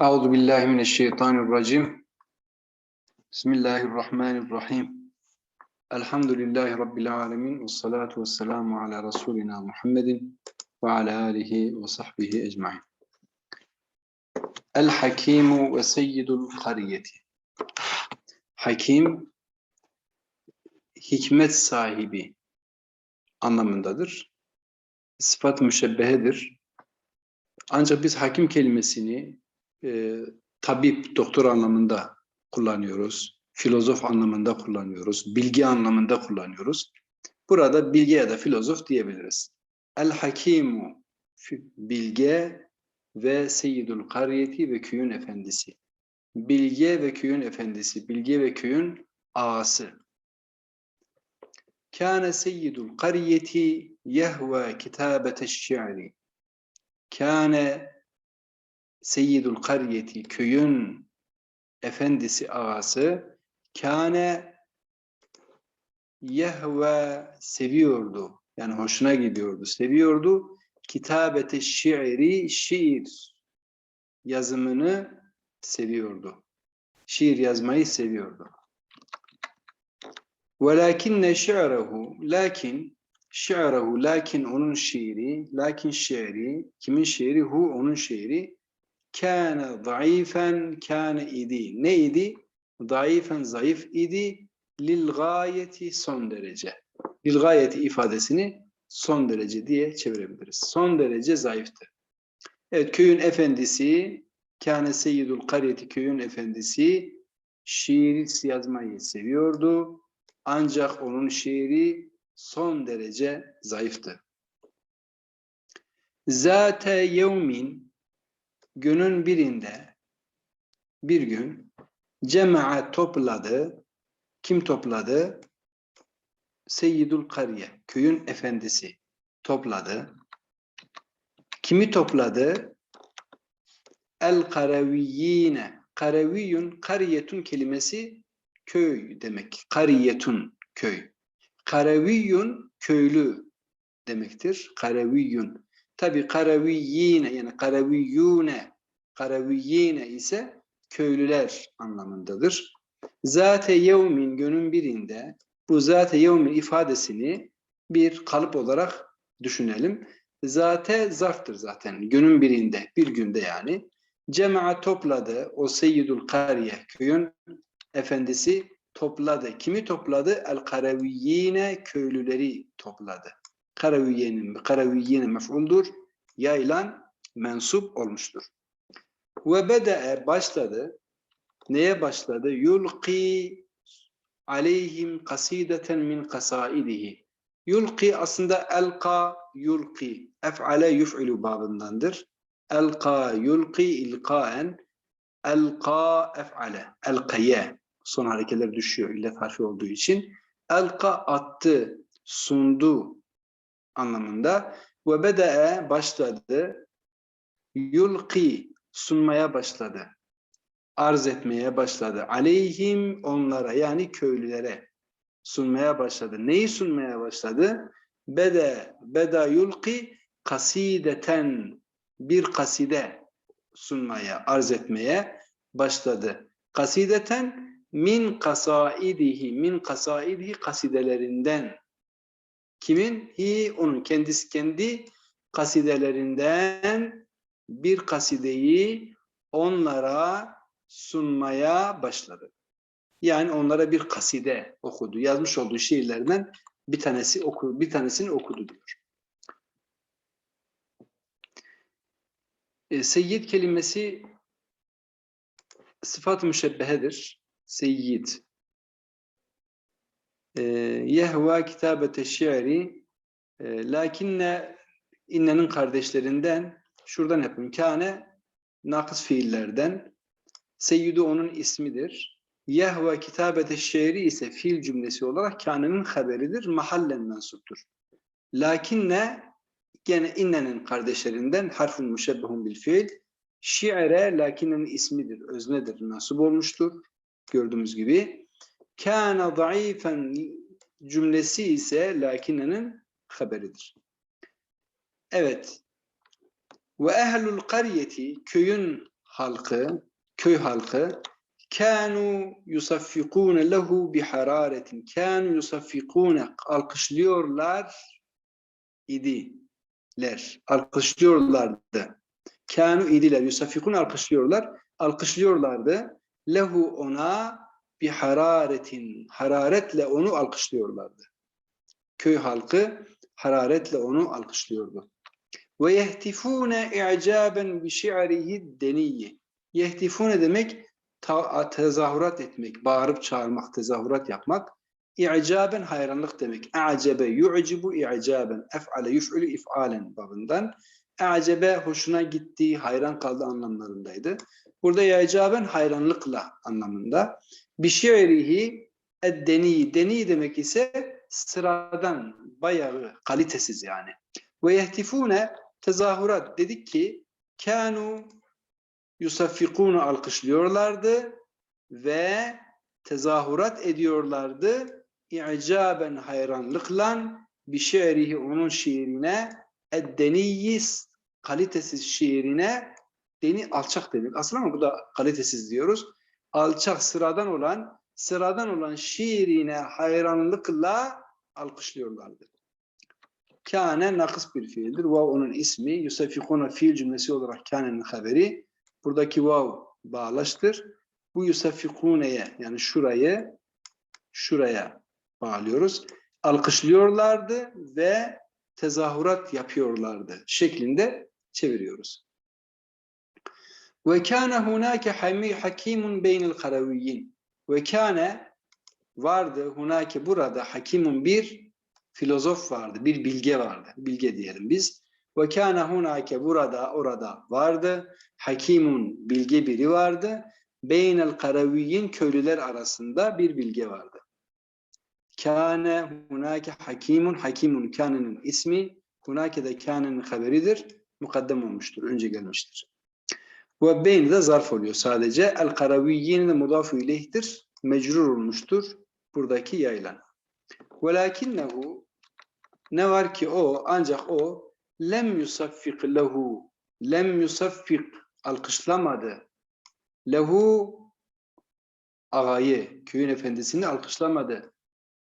Euzu billahi mineşşeytanirracim. Bismillahirrahmanirrahim. Elhamdülillahi rabbil alamin ve salatu vesselamu ala rasulina Muhammedin ve ala alihi ve sahbihi ecmaîn. El hakimu ve seyyidul kariyeti. Hakim hikmet sahibi anlamındadır. Sıfat müşebbehedir. Ancak biz hakim kelimesini e, tabip, doktor anlamında kullanıyoruz. Filozof anlamında kullanıyoruz. Bilgi anlamında kullanıyoruz. Burada bilge ya da filozof diyebiliriz. El hakimu bilge ve seyyidul kariyeti ve köyün efendisi. Bilge ve köyün efendisi. Bilge ve köyün ağası. Kâne seyyidul kariyeti yehve kitabeteş şi'ri. Kâne seyyidul kariyeti köyün efendisi ağası kâne yehve seviyordu. Yani hoşuna gidiyordu, seviyordu. Kitabete şiiri, şiir yazımını seviyordu. Şiir yazmayı seviyordu. Velakinne şi'rehu, lakin şi'rehu, lakin onun şiiri, lakin şiiri, kimin şiiri? Hu, onun şiiri. Kâne zayıfen, kâne idi. Ne idi? Zayıfen, zayıf idi. Lil gayeti son derece. Lil gayeti ifadesini son derece diye çevirebiliriz. Son derece zayıftı. Evet, köyün efendisi, kâne seyyidul kariyeti köyün efendisi, şiir yazmayı seviyordu. Ancak onun şiiri son derece zayıftı. Zate yevmin günün birinde bir gün cema'a topladı. Kim topladı? Seyyidul Kariye, köyün efendisi topladı. Kimi topladı? El Karaviyyine. Karaviyun, kariyetun kelimesi köy demek. Kariyetun, köy. Karaviyun, köylü demektir. Karaviyun. Tabi karaviyyine yani karaviyyune, karaviyyine ise köylüler anlamındadır. Zate yevmin günün birinde bu zate yevmin ifadesini bir kalıp olarak düşünelim. Zate zarftır zaten. Günün birinde, bir günde yani. Cema'a topladı. O seyyidul kariye, köyün efendisi topladı. Kimi topladı? El karaviyyine, köylüleri topladı. Karaviyyenin, karaviyyine mef'uldur. Yaylan mensup olmuştur. Ve bede'e başladı. Neye başladı? Yulqi aleyhim kasideten min kasaidihi. Yulqi aslında elka yulqi. Ef'ale yuf'ilu babındandır. Elka yulqi ilkaen elka ef'ale. Elkaye. Son harekeler düşüyor illet harfi olduğu için. Elka attı, sundu anlamında. Ve bede'e başladı. Yulqi sunmaya başladı. Arz etmeye başladı. Aleyhim onlara yani köylülere sunmaya başladı. Neyi sunmaya başladı? Bede, beda yulqi kasideten bir kaside sunmaya, arz etmeye başladı. Kasideten min kasaidihi, min kasaidihi kasidelerinden. Kimin? Hi, onun kendisi kendi kasidelerinden bir kasideyi onlara sunmaya başladı. Yani onlara bir kaside okudu. Yazmış olduğu şiirlerden bir tanesi oku, bir tanesini okudu diyor. E, seyyid kelimesi sıfat-ı müşebbehedir. Seyyid. E, yehva kitabete şiiri e, lakinne innenin kardeşlerinden şuradan yapın. Kâne nakıs fiillerden Seyyidü onun ismidir. Yehve kitabete şiiri ise fiil cümlesi olarak kânenin haberidir. Mahallen mensuptur. Lakinne gene innenin kardeşlerinden harfun müşebbehun bil fiil. Şiire lakinnenin ismidir, öznedir, mensup olmuştur. Gördüğümüz gibi. Kâne zayıfen cümlesi ise lakinnenin haberidir. Evet. Ve ehlul qaryeti köyün halkı, köy halkı kanu yusaffikune lehu bi hararetin. Kanu yusaffikune alkışlıyorlar idiler. Alkışlıyorlardı. Kanu idiler. Yusaffikun alkışlıyorlar. Alkışlıyorlardı. Lehu ona bir hararetin. Hararetle onu alkışlıyorlardı. Köy halkı hararetle onu alkışlıyordu. Ve yehtifune i'caben bi şi'rihi deniyyi. Yehtifune demek tezahürat etmek, bağırıp çağırmak, tezahürat yapmak. İ'caben hayranlık demek. A'cebe yu'cibu i'caben. Ef'ale yuf'ülü if'alen babından. A'cebe hoşuna gitti, hayran kaldı anlamlarındaydı. Burada i'caben hayranlıkla anlamında. Bir şi'rihi eddeni. Deni demek ise sıradan, bayağı, kalitesiz yani. Ve yehtifune tezahürat dedik ki kanu yusaffikunu alkışlıyorlardı ve tezahürat ediyorlardı i'caben hayranlıkla bir şiirihi onun şiirine eddeniyyiz kalitesiz şiirine deni alçak demek. Aslında ama bu da kalitesiz diyoruz. Alçak sıradan olan sıradan olan şiirine hayranlıkla alkışlıyorlardı. Kâne nakıs bir fiildir. Vav onun ismi. Yusafikuna fiil cümlesi olarak kânenin haberi. Buradaki vav bağlaştır. Bu yusafikune'ye yani şurayı şuraya bağlıyoruz. Alkışlıyorlardı ve tezahürat yapıyorlardı şeklinde çeviriyoruz. Ve kâne hunâke hami- hakimun beynel karaviyyin. Ve kâne vardı hunâke burada hakimun bir filozof vardı, bir bilge vardı. Bilge diyelim biz. Ve kâne hunâke burada, orada vardı. Hakimun, bilge biri vardı. Beynel karaviyyin köylüler arasında bir bilge vardı. Kâne hunâke hakimun, hakimun kânenin ismi, hunâke de kânenin haberidir. Mukaddem olmuştur, önce gelmiştir. Ve beyn de zarf oluyor sadece. El karaviyyin de mudafu ileyhtir. Mecrur olmuştur. Buradaki yayılan. Velakinnehu ne var ki o ancak o lem yusaffik lehu lem yusaffik alkışlamadı lehu ağayı köyün efendisini alkışlamadı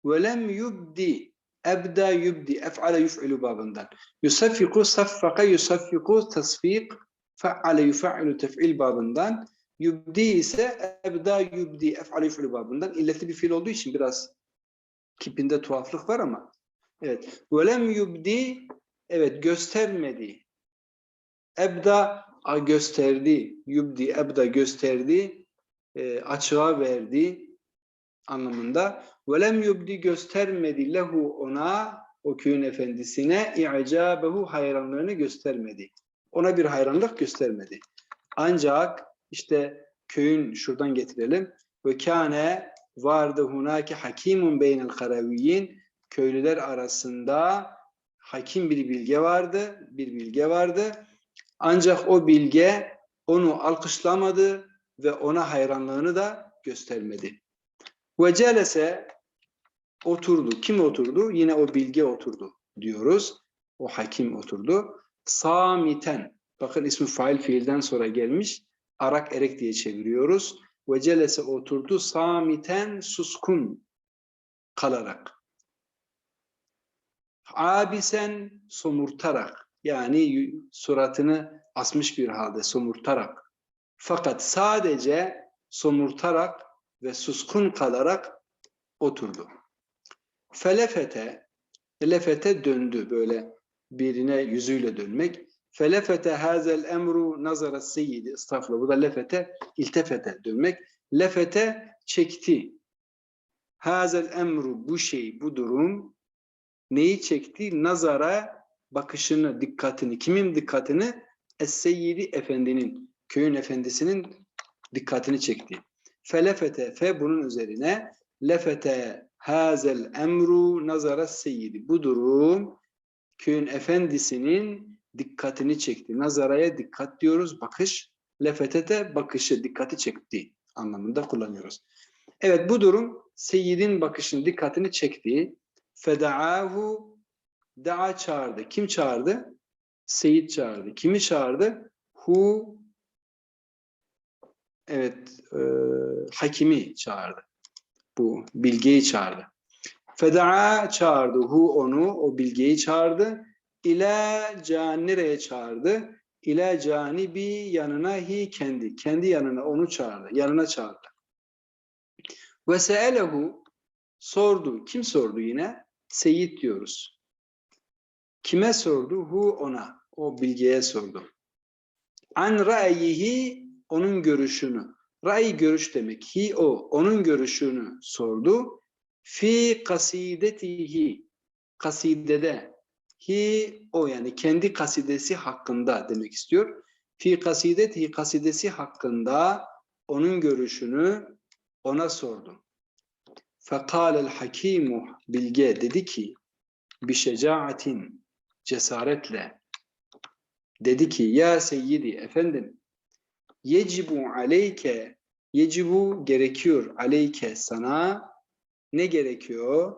ve lem yubdi ebda yubdi ef'ale yuf'ilu babından. Yusaffiku saffaka yusaffiku tasfik fe'ale yuf'ilu tef'il babından. Yubdi ise ebda yubdi ef'ale yuf'ilu babından. İlletli bir fiil olduğu için biraz kipinde tuhaflık var ama. Evet. Velem yubdi evet göstermedi. Ebda gösterdi yubdi ebda gösterdi e, açığa verdi anlamında velem yubdi göstermedi lehu ona o köyün efendisine i'cabehu hayranlığını göstermedi ona bir hayranlık göstermedi ancak işte köyün şuradan getirelim ve kâne vardı hunaki hakimun beynel karaviyyin köylüler arasında hakim bir bilge vardı, bir bilge vardı. Ancak o bilge onu alkışlamadı ve ona hayranlığını da göstermedi. Ve celese oturdu. Kim oturdu? Yine o bilge oturdu diyoruz. O hakim oturdu. Samiten. Bakın ismi fail fiilden sonra gelmiş. Arak erek diye çeviriyoruz. Ve celese oturdu. Samiten suskun kalarak. Abisen somurtarak. Yani suratını asmış bir halde somurtarak. Fakat sadece somurtarak ve suskun kalarak oturdu. Felefete, felefete döndü böyle birine yüzüyle dönmek. Felefete hazel emru nazara seyyidi. Estağfurullah. Bu da lefete, iltefete dönmek. Lefete çekti. Hazel emru bu şey, bu durum neyi çekti? Nazara bakışını, dikkatini. Kimin dikkatini? Es-Seyyidi Efendinin, köyün efendisinin dikkatini çekti. Felefete, fe bunun üzerine lefete hazel emru nazara seyyidi. Bu durum köyün efendisinin dikkatini çekti. Nazaraya dikkat diyoruz, bakış. Lefetete bakışı, dikkati çekti anlamında kullanıyoruz. Evet bu durum Seyyid'in bakışını, dikkatini çekti. Feda'ahu da'a çağırdı. Kim çağırdı? Seyit çağırdı. Kimi çağırdı? Hu evet e, hakimi çağırdı. Bu bilgeyi çağırdı. Feda'a çağırdı. Hu onu, o bilgeyi çağırdı. İla can nereye çağırdı? İla canibi yanına hi kendi. Kendi yanına onu çağırdı. Yanına çağırdı. Ve seelehu sordu. Kim sordu yine? Seyyid diyoruz. Kime sordu? Hu ona. O bilgiye sordu. An ra'yihi onun görüşünü. Ray görüş demek. Hi o. Onun görüşünü sordu. Fi kasidetihi. Kasidede. Hi o yani kendi kasidesi hakkında demek istiyor. Fi kasidetihi kasidesi hakkında onun görüşünü ona sordu. Fekâlel hakimu bilge dedi ki bir şecaatin cesaretle dedi ki ya seyyidi efendim yecibu aleyke yecibu gerekiyor aleyke sana ne gerekiyor?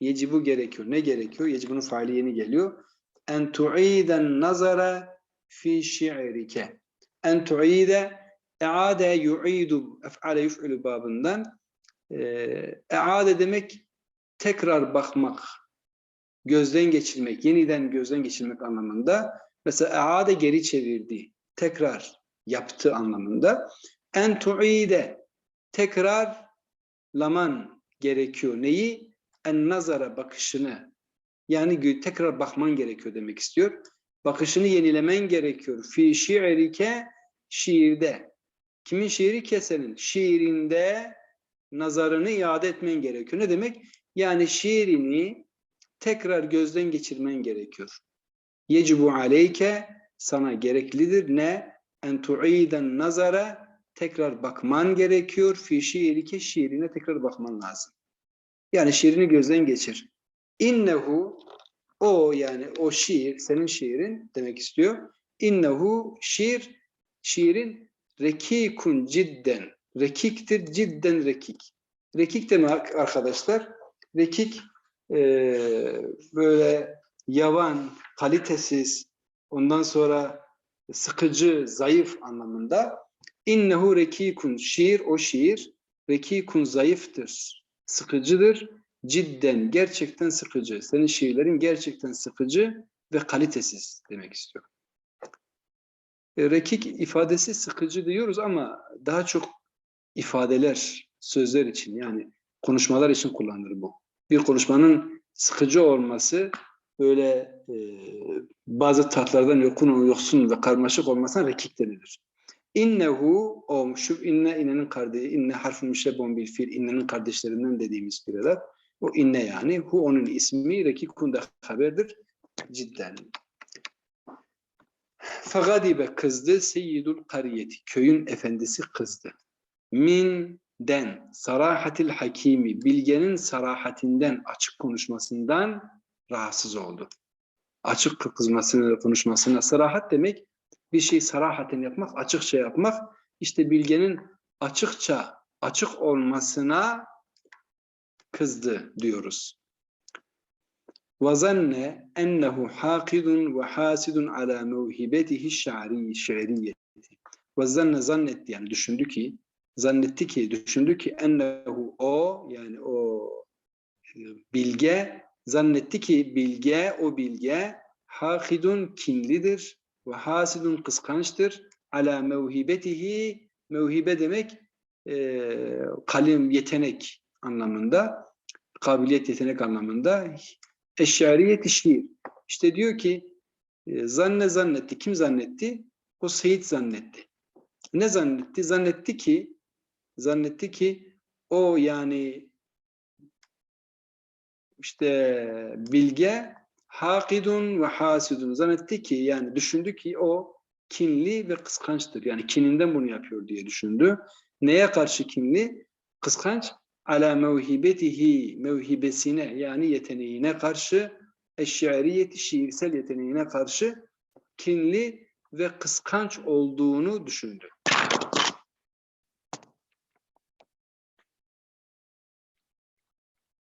Yecibu gerekiyor. Ne gerekiyor? Yecibunun faili yeni geliyor. En tu'iden nazara fi şi'rike. En tu'ide e'ade yu'idu ef'ale yuf'ülü babından Ee, e'ade demek tekrar bakmak, gözden geçirmek, yeniden gözden geçirmek anlamında. Mesela e'ade geri çevirdi, tekrar yaptı anlamında. En tu'ide tekrar laman gerekiyor. Neyi? En nazara bakışını. Yani tekrar bakman gerekiyor demek istiyor. Bakışını yenilemen gerekiyor. Fi şiirike şiirde. Kimin şiiri kesenin? Şiirinde nazarını iade etmen gerekiyor. Ne demek? Yani şiirini tekrar gözden geçirmen gerekiyor. Yecibu aleyke sana gereklidir ne? En tu'iden nazara tekrar bakman gerekiyor. Fi şiirike şiirine tekrar bakman lazım. Yani şiirini gözden geçir. İnnehu o yani o şiir senin şiirin demek istiyor. İnnehu şiir şiirin rekikun cidden rekiktir cidden rekik. Rekik demek arkadaşlar rekik eee, böyle yavan, kalitesiz, ondan sonra sıkıcı, zayıf anlamında. İnnehu rekikun şiir o şiir rekikun zayıftır, sıkıcıdır. Cidden gerçekten sıkıcı. Senin şiirlerin gerçekten sıkıcı ve kalitesiz demek istiyor. E, Rekik ifadesi sıkıcı diyoruz ama daha çok ifadeler, sözler için yani konuşmalar için kullanılır bu. Bir konuşmanın sıkıcı olması böyle e, bazı tatlardan yokun, yoksun ve karmaşık olmasına rekik denilir. İnnehu o şu inne innenin kardeşi inne harfun müşebbon bil fil innenin kardeşlerinden dediğimiz fiiller o inne yani hu onun ismi rekikun da haberdir cidden. Fagadibe kızdı seyyidul kariyeti köyün efendisi kızdı. Min den sarahatil hakimi bilgenin sarahatinden açık konuşmasından rahatsız oldu Açık kızmasını konuşmasına sarahat demek bir şey sarahaten yapmak, açıkça yapmak. İşte bilgenin açıkça açık olmasına kızdı diyoruz. وَظَنَّ اَنَّهُ حَاقِدٌ وَحَاسِدٌ عَلَى مَوْهِبَتِهِ الشَّعْرِيِّ شَعْرِيَّةِ وَظَنَّ zannetti yani düşündü ki zannetti ki düşündü ki ennehu o yani o e, bilge zannetti ki bilge o bilge hakidun kinlidir ve hasidun kıskançtır ala mevhibetihi mevhibe demek e, kalim yetenek anlamında kabiliyet yetenek anlamında eşyariyet şiir. İşte diyor ki e, zanne zannetti. Kim zannetti? O Seyit zannetti. Ne zannetti? Zannetti ki zannetti ki o yani işte bilge hakidun ve hasidun zannetti ki yani düşündü ki o kinli ve kıskançtır. Yani kininden bunu yapıyor diye düşündü. Neye karşı kinli? Kıskanç ala mevhibetihi mevhibesine yani yeteneğine karşı eşyariyeti şiirsel yeteneğine karşı kinli ve kıskanç olduğunu düşündü.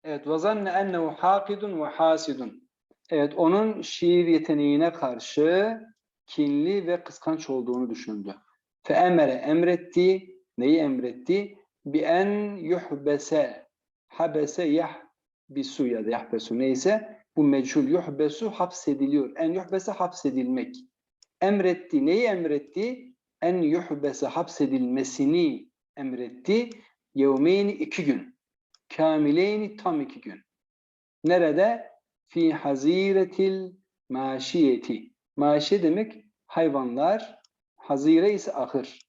Evet, ennehu hakidun ve hasidun. Evet, onun şiir yeteneğine karşı kinli ve kıskanç olduğunu düşündü. Emere emretti, neyi emretti? En yuhbese, habese yahbisu ya da yahbesu neyse bu mechul yuhbesu hapsediliyor. En yuhbese hapsedilmek. Emretti, neyi emretti? En yuhbese hapsedilmesini emretti. Yevmeyni iki gün. Kamileyni tam iki gün. Nerede? Fi haziretil maşiyeti. Maşiye demek hayvanlar. Hazire ise ahır.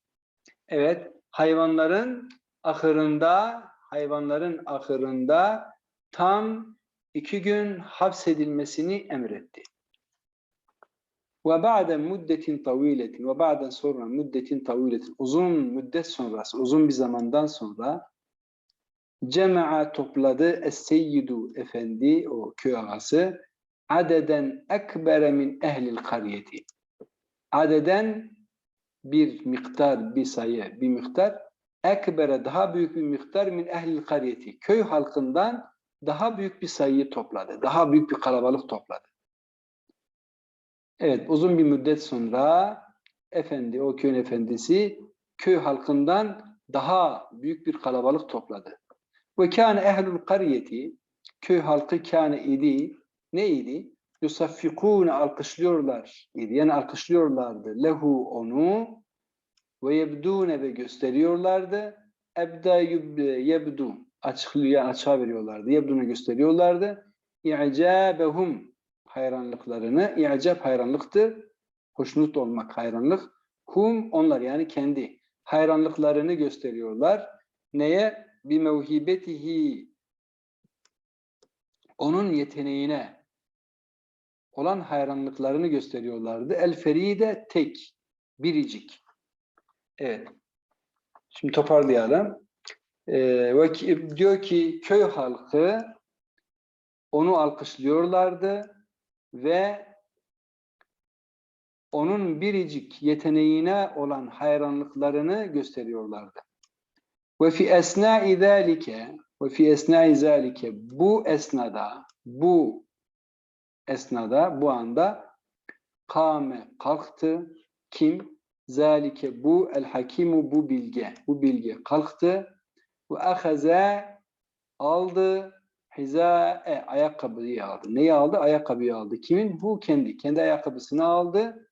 Evet, hayvanların ahırında, hayvanların ahırında tam iki gün hapsedilmesini emretti. Ve ba'de müddetin taviletin ve ba'den sonra müddetin taviletin uzun müddet sonrası, uzun bir zamandan sonra cema'a topladı es-seyyidu efendi o köy ağası adeden ekbere min ehlil kariyeti. Adeden bir miktar, bir sayı, bir miktar ekbere daha büyük bir miktar min ehlil kariyeti. Köy halkından daha büyük bir sayıyı topladı. Daha büyük bir kalabalık topladı. Evet, uzun bir müddet sonra efendi, o köyün efendisi köy halkından daha büyük bir kalabalık topladı. Ve kâne ehlul kariyeti köy halkı kâne idi. Ne idi? Yusaffikûne alkışlıyorlar idi. Yani alkışlıyorlardı. Lehu onu ve yebdûne ve gösteriyorlardı. Ebda yebdu açıklıyor, açığa veriyorlardı. Yebdûne gösteriyorlardı. İ'câbehum hayranlıklarını. İ'cab hayranlıktır. Hoşnut olmak hayranlık. Hum onlar yani kendi hayranlıklarını gösteriyorlar. Neye? Bi mevhibetihi onun yeteneğine olan hayranlıklarını gösteriyorlardı. El feride tek, biricik. Evet. Şimdi toparlayalım. Ee, diyor ki köy halkı onu alkışlıyorlardı ve onun biricik yeteneğine olan hayranlıklarını gösteriyorlardı. Ve fi esnai zalike ve fi esnai zalike bu esnada bu esnada bu anda kâme kalktı kim zalike bu el hakimu bu bilge bu bilge kalktı ve ahaza aldı hizae ayakkabıyı aldı. Neyi aldı? Ayakkabıyı aldı. Kimin? Bu kendi. Kendi ayakkabısını aldı.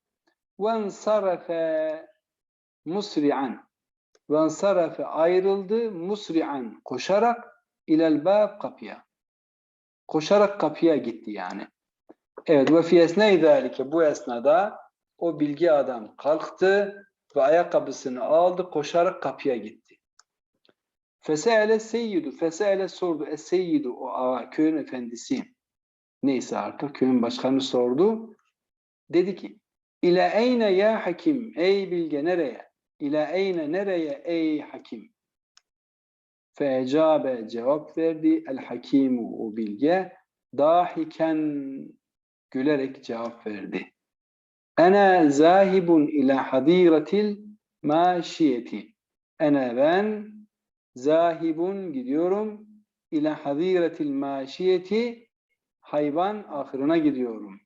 Ve ensarafe musri'an ve ensarafe ayrıldı musri'an koşarak ilel bab kapıya. Koşarak kapıya gitti yani. Evet ve fi esnai zalike bu esnada o bilgi adam kalktı ve ayakkabısını aldı koşarak kapıya gitti. Fesele seyyidu, fesele sordu. Es seyyidu o ağa, köyün efendisi. Neyse artık köyün başkanı sordu. Dedi ki İle eyne ya hakim, ey bilge nereye? İle eyne nereye ey hakim? Fecabe cevap verdi. El hakimu o bilge dahiken gülerek cevap verdi. Ene zahibun ila hadiretil maşiyeti. Ene ben zahibun gidiyorum ila hadiretil maşiyeti hayvan ahırına gidiyorum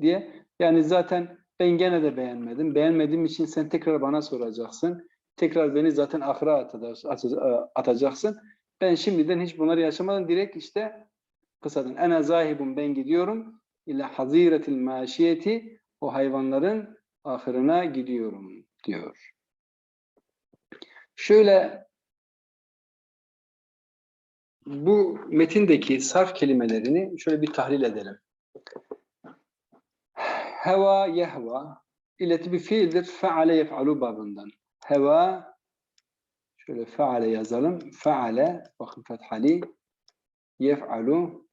diye. Yani zaten ben gene de beğenmedim. Beğenmediğim için sen tekrar bana soracaksın. Tekrar beni zaten ahıra ata- atacaksın. Ben şimdiden hiç bunları yaşamadan direkt işte kısadan ene zahibun ben gidiyorum ila haziretil maşiyeti o hayvanların ahırına gidiyorum diyor. Şöyle bu metindeki sarf kelimelerini şöyle bir tahlil edelim. Heva yehva ileti bir fiildir. Feale yef'alu babından. Heva şöyle feale yazalım. Feale bakın fethali yef'alu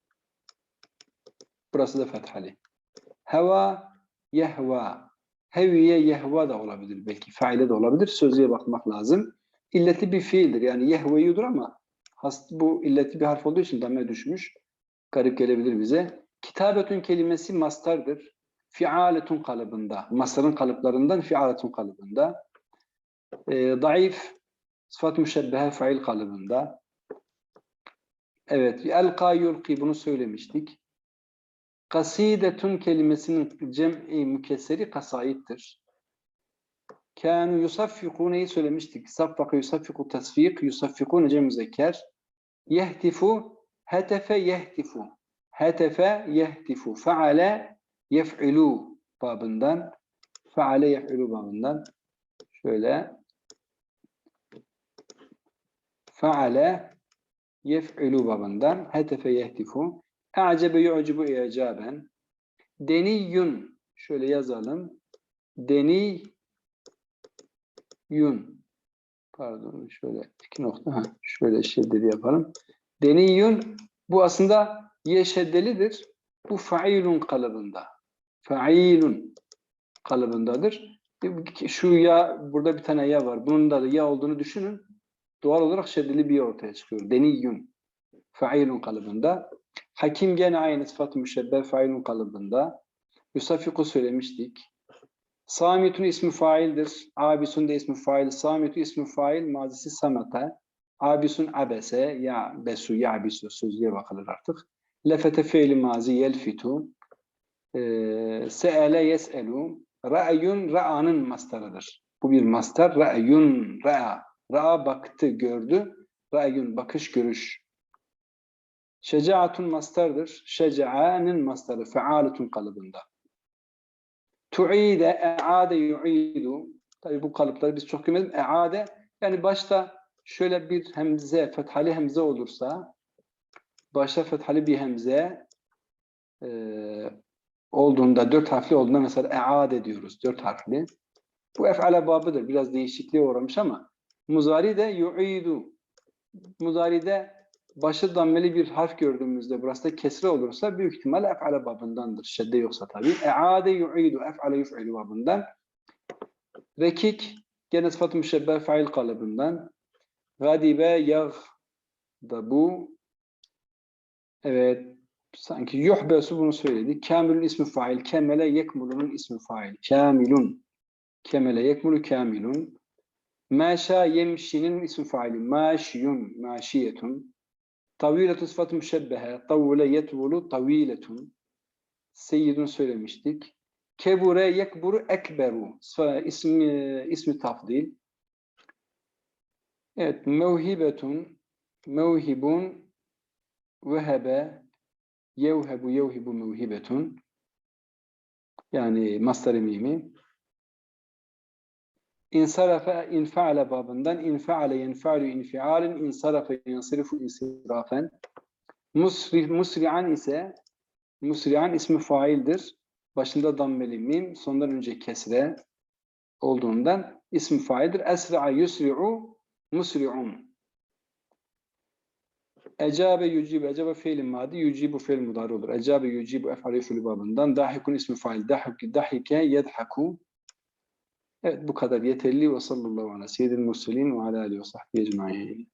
burası da fethali. Heva yehva heviye yehva da olabilir belki. Faile de olabilir. Sözlüğe bakmak lazım. İlleti bir fiildir. Yani yehveyudur ama hast bu illeti bir harf olduğu için damme düşmüş. Garip gelebilir bize. Kitabetün kelimesi mastardır. Fialetun kalıbında. Mastarın kalıplarından fialetun kalıbında. E, daif sıfat müşebbehe fail kalıbında. Evet. Elka yulki bunu söylemiştik. Kasidetun kelimesinin cem'i mükesseri kasayittir. Kânu yusaffikûneyi söylemiştik. Saffaka yusaffiku tasfik, yusaffikûne cem müzekker. Yehtifu, hetefe yehtifu. Hetefe yehtifu. Feale yef'ilû babından. Feale yef'ilû babından. Şöyle. Feale yef'ilû babından. Hetefe yehtifu. E'cebe yu'cibu i'caben. Deniyyun. Şöyle yazalım. Deniyyun. Pardon şöyle iki nokta. Ha, şöyle şeddeli yapalım. Deniyyun. Bu aslında ye şeddelidir. Bu failun kalıbında. Failun kalıbındadır. Şu ya burada bir tane ya var. Bunun da ya olduğunu düşünün. Doğal olarak şeddeli bir ya ortaya çıkıyor. Deniyyun. Failun kalıbında. Hakim gene aynı sıfat-ı müşebbeh failun kalıbında. Yusafiku söylemiştik. Samitun ismi faildir. Abisun da ismi fail. Samitu ismi fail. Mazisi samata. Abisun abese. Ya besu ya abisu sözlüğe bakılır artık. Lefete fiili mazi yelfitu. Ee, se'ele yes'elu. Ra'yun ra'anın mastarıdır. Bu bir mastar. Ra'yun ra'a. Ra'a baktı, gördü. Ra'yun bakış, görüş. Şecaatun mastardır. Şeca'anın mastarı. Fealetun kalıbında. Tu'ide, e'ade, yu'idu. Tabi bu kalıpları biz çok görmedik. E'ade, yani başta şöyle bir hemze, fethali hemze olursa, başta fethali bir hemze e, olduğunda, dört harfli olduğunda mesela e'ade diyoruz, dört harfli. Bu ef'ale babıdır. Biraz değişikliğe uğramış ama muzari de yu'idu. Muzari'de başı dammeli bir harf gördüğümüzde burası da kesre olursa büyük ihtimal ef'ale babındandır. Şedde yoksa tabii. E'ade yu'idu, ef'ale yuf'ilu babından. Rekik gene sıfat-ı müşebbeh fail kalıbından. Gadibe yağ da bu. Evet. Sanki yuhbesu bunu söyledik. Kamilun ismi fail. Kemele yekmulunun ismi fail. Kamilun. Kemele yekmulu kamilun. Maşa yemşinin ismi faili. Maşiyun. Maşiyetun. Taviletun sıfatı müşebbehe. Tavule yetvulu taviletun. Seyyidun söylemiştik. Kebure yekburu ekberu. İsmi, ismi tafdil. Evet. Mevhibetun. Mevhibun. Vehebe. Yevhebu yevhibu mevhibetun. Yani mastar mimi. İnsarafe infaale babından infaale yenfaalu infialen insarafe yansirifu insirafen. Musri, musri'an ise musri'an ismi faildir. Başında dammeli mim, sondan önce kesre olduğundan ismi faildir. Esra'a yusri'u musri'un. Ecabe yucibu, ecabe fiil madi, yucibu fiil mudari olur. Ecabe yucibu ef'ali fiil babından. Dahikun ismi fail, dahike, dahike yedhaku. Evet bu kadar yeterli ve sallallahu aleyhi ve murselin ve ala alihi ve sahbihi ecmaîn.